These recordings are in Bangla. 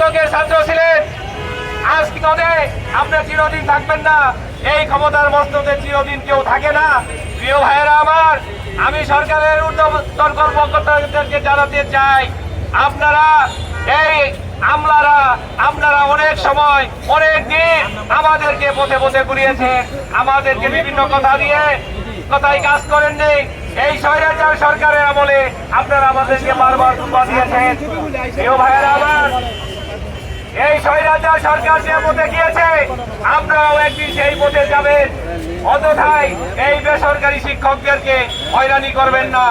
যুবকের ছাত্র ছিলেন। আজকে নদে আপনার চিরদিন থাকবেন না। এই ক্ষমতার মস্তকে চিরদিন কেউ থাকে না। প্রিয় ভাইয়েরা আমার, আমি সরকারের ঊর্ধ্বতন কর্মকর্তাদেরকে জানাতে চাই, আপনারা, এই আমলারা, আপনারা অনেক সময়, অনেক দিন আমাদেরকে পথে পথে ঘুরিয়েছেন। আমাদেরকে বিভিন্ন কথা দিয়ে কথাই কাজ করেন নেই এই সরকারের আমলে আপনারা আমাদেরকে বারবার দিয়েছেন। ভাইয়েরা এই স্বৈরাচার সরকার যে পথে গিয়েছে আমরাও একদিন সেই পথে যাবেন। অযথায় এই বেসরকারি শিক্ষকদেরকে হয়রানি করবেন না।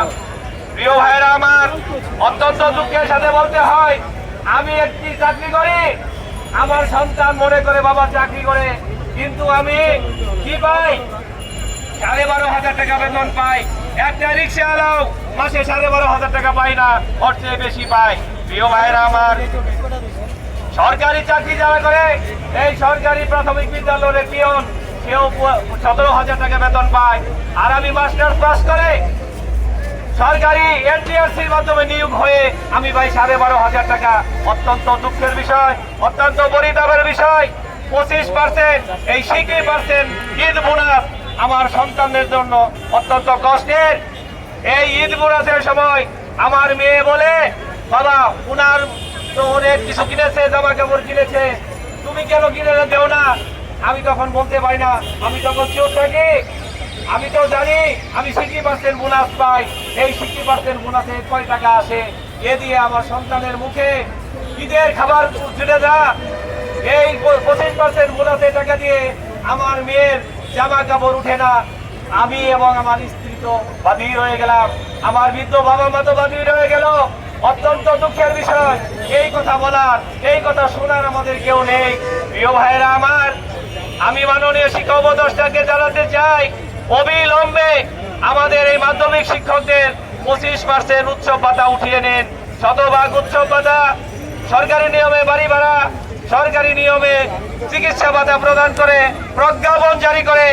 প্রিয় ভাইয়েরা আমার, অত্যন্ত দুঃখের সাথে বলতে হয়, আমি একটি চাকরি করি, আমার সন্তান মনে করে বাবা চাকরি করে, কিন্তু আমি কি পাই? সাড়ে বারো হাজার টাকা বেতন পাই। একটা রিক্সাওয়ালাও মাসে সাড়ে বারো হাজার টাকা পাই না চেয়ে বেশি পাই প্রিয় ভাইয়েরা আমার সরকারি চাকরি যারা করে, এই সরকারি প্রাথমিক বিদ্যালয়ের পিয়ন সেও সতেরো হাজার টাকা বেতন পায়। আর আমি মাস্টার্স পাস করে সরকারি এনটিআরসির মাধ্যমে নিয়োগ হয়ে আমি পাই সাড়ে বারো হাজার টাকা। অত্যন্ত দুঃখের বিষয়, অত্যন্ত পরিতাপের বিষয়। পঁচিশ পার্সেন্ট, এই সিকি পার্সেন্ট ঈদ বোনাস আমার সন্তানদের জন্য অত্যন্ত কষ্টের। এই ঈদ বোনাসের সময় আমার মেয়ে বলে, বাবা, উনার তো অনেক কিছু কিনেছে জামা কিনেছে। তুমি কেন কিনে দেও না? আমি তখন বলতে পারি না। আমি তখন চোর থাকি আমি তো জানি, আমি সিক্সটি পার্সেন্ট বোনাস পাই। এই সিক্সটি পার্সেন্ট বোনাসে কয় টাকা আসে এ দিয়ে আমার সন্তানের মুখে ঈদের খাবার তুলে দা এই পঁচিশ পার্সেন্ট বোনাসের টাকা দিয়ে আমার মেয়ের জামা কাপড় উঠে না। আমি এবং আমার স্ত্রী তো বাদী রয়ে গেলাম। আমার বৃদ্ধ বাবা মা তো বাদী রয়ে গেল। অত্যন্ত দুঃখের বিষয়। কথা বলার, এই কথা শোনার আমাদের কেউ নেই। প্রিয় ভাইরা আমার, আমি মাননীয় শিক্ষা উপদেষ্টাকে জানাতে চাই, অবিলম্বে আমাদের এই মাধ্যমিক শিক্ষকদের পঁচিশ পার্সেন্ট উৎসব ভাতা উঠিয়ে নেন। শতভাগ উৎসব ভাতা, সরকারি নিয়মে বাড়ি ভাড়া, সরকারি নিয়মে চিকিৎসা ভাতা প্রদান করে, প্রজ্ঞাপন জারি করে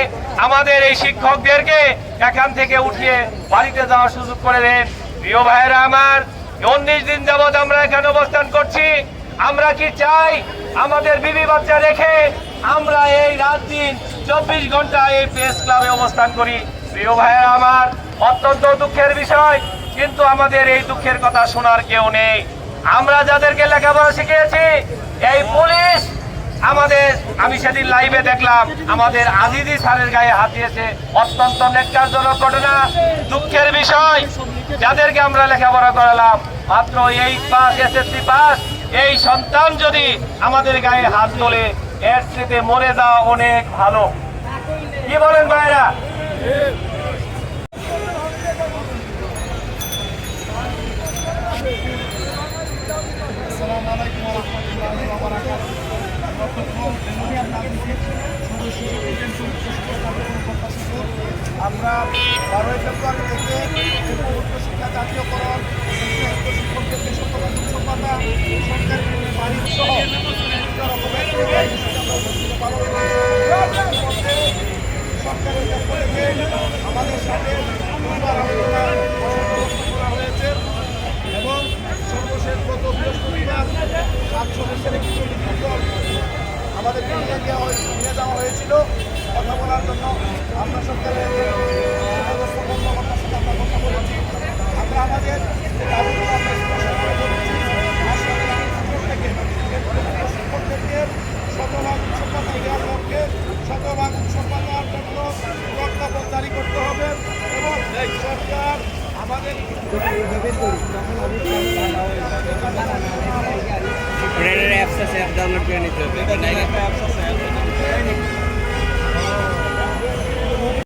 আমাদের এই শিক্ষকদেরকে এখান থেকে উঠিয়ে বাড়িতে যাওয়ার সুযোগ করে দেন। প্রিয় ভাইয়েরা আমার উনিশ দিন যাবৎ আমরা এখানে অবস্থান করছি। আমরা কি চাই আমাদের বিবি বাচ্চা রেখে আমরা এই রাত দিন চব্বিশ ঘণ্টা এই প্রেস ক্লাবে অবস্থান করি। প্রিয় ভাইয়েরা আমার, অত্যন্ত দুঃখের বিষয়, কিন্তু আমাদের এই দুঃখের কথা শোনার কেউ নেই। আমরা যাদেরকে লেখাপড়া শিখিয়েছি, এই পুলিশ আমাদের, আমি সেদিন লাইভে দেখলাম, আমাদের আজিজি স্যারের গায়ে হাত দিয়েছে। অত্যন্ত নেককারজনক ঘটনা, দুঃখের বিষয়। যাদেরকে আমরা লেখাপড়া করালাম, মাত্র এই পাস এসএসসি পাস এই সন্তান যদি আমাদের গায়ে হাত তোলে, এর স্মৃতি মরে যাওয়া অনেক ভালো। কি বলেন ভাইরা? আমরা বারোই ফেব্রুয়ারি থেকে উচ্চ শিক্ষা জাতীয়করণ শিক্ষকদেরকে শতভাগ উৎসবতা সরকারি বাড়ি সহ বিভিন্ন রকমের কর্মসূচি আমরা উপস্থিত পালন করি। এর মধ্যে সরকারের পক্ষ থেকে আমাদের সাথে দুবার আলোচনা অংশগ্রহণ করা হয়েছে এবং সর্বশেষ গত বৃহস্পতিবার সাত সদস্যের একটি প্রতিনিধি দল আমাদেরকে নিয়ে যাওয়া হয়েছিল। কথা বলার জন্য আমরা সরকারের কর্মকর্তার সাথে আমরা কথা বলেছি আমরা আমাদের যে দাবিগুলো আমরা স্পষ্ট করে বলেছি আসলে প্রত্যেকে শিক্ষকদেরকে শতভাগ উৎসবতা দেওয়ার লক্ষ্যে শতভাগ দেওয়ার জন্য প্রজ্ঞাপন জারি করতে হবে। এবং সরকার আমাদের অ্যাপস আছে অ্যাপ ডাউনলোড করে নিতে হবে Thank you.